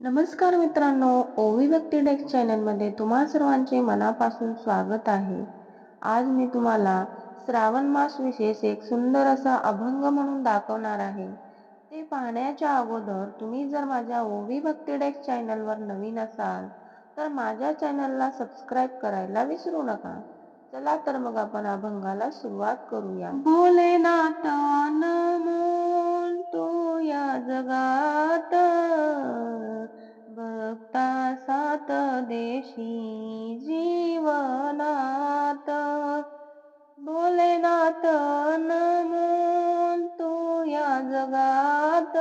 नमस्कार मित्रांनो ओवी व्यक्ती डेस्क चॅनलमध्ये तुम्हा सर्वांचे मनापासून स्वागत आहे. आज मी तुम्हाला श्रावण मास विशेष एक सुंदर असा अभंग म्हणून दाखवणार आहे. ते पाहण्याच्या अगोदर तुम्ही जर माझ्या ओवी भक्ती डेस्क चॅनलवर नवीन असाल तर माझ्या चॅनलला सबस्क्राईब करायला विसरू नका. चला तर मग आपण अभंगाला सुरुवात करूया. भोलेनाथ अनमोल तू या जगा जगात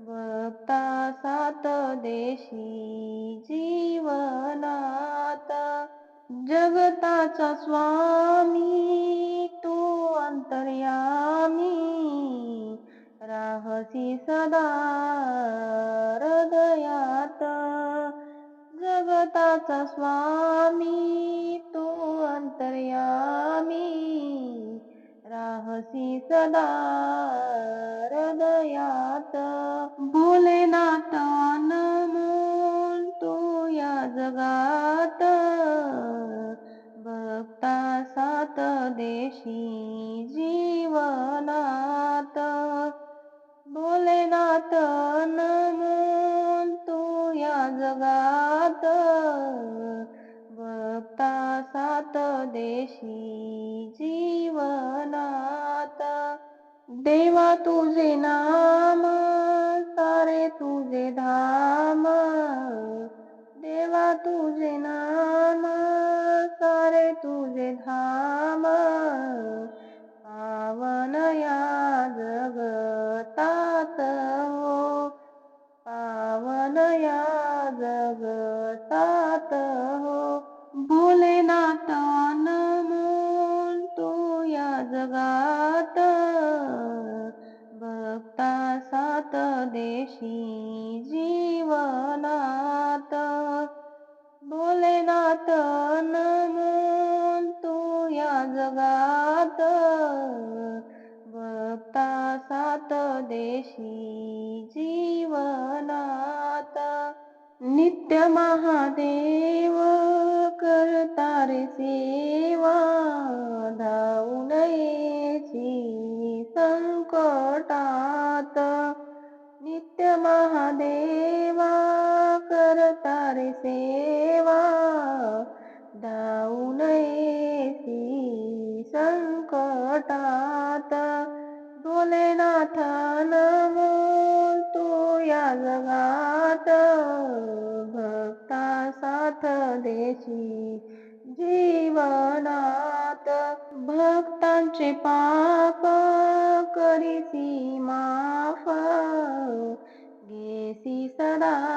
भक्ता सात देशी जीवनात. जगताचा स्वामी तू अंतर्यामी राहसी सदा हृदयात. जगताचा स्वामी तू अंतर्यामी राहसी सदा हृदयात भोलेनाथ अनमोल तो या जगात. भक्ता सात देशी जीवनात. भोलेनाथ देशी जीवनात. देवा तुझे नाम सारे तुझे धाम. देवा तुझे नाम सारे तुझे धाम. पावन या जगतात हो. पावन या जगतात हो. जगात भक्ता सात देशी जीवनात. भोलेनाथ नमोल तू या जगात भक्ता सात देशी जीवनात. नित्य महादेव करतारे सेवा करतारे सेवा धावू नयेसी संकटात. भोलेनाथ नमोल तो या जगात. भक्ता साथ देशी जीवनात. भक्तांचे पाप करीसी माफ. घेसी सदा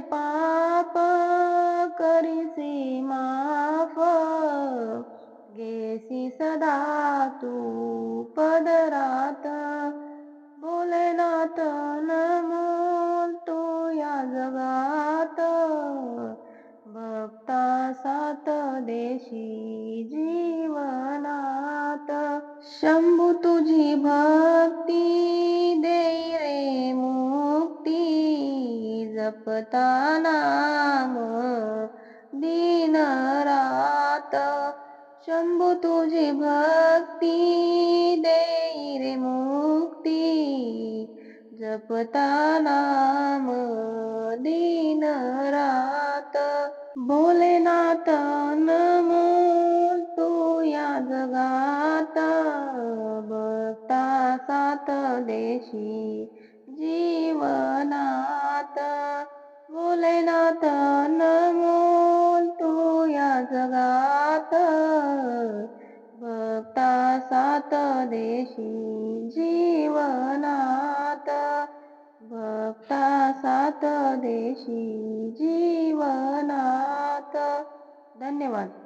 पाप करीसी माफ. गेसी सदा तू पदरात भोलेनाथ नमोल तो या जगात. भक्ता सात देशी जीवनात. शंभू तुझी भक्ती देई रे मू जपता नाम दिन रात शंभू तुझी भक्ती देई रे मुक्ती. जपता नाम दिन रात भोलेनाथ नमोल तू या जगात भक्ता सात देशी जीवना भोलेनाथ नमोल तू या जगात. भक्ता सात देशी जीवनात. भक्ता सात देशी जीवनात. धन्यवाद.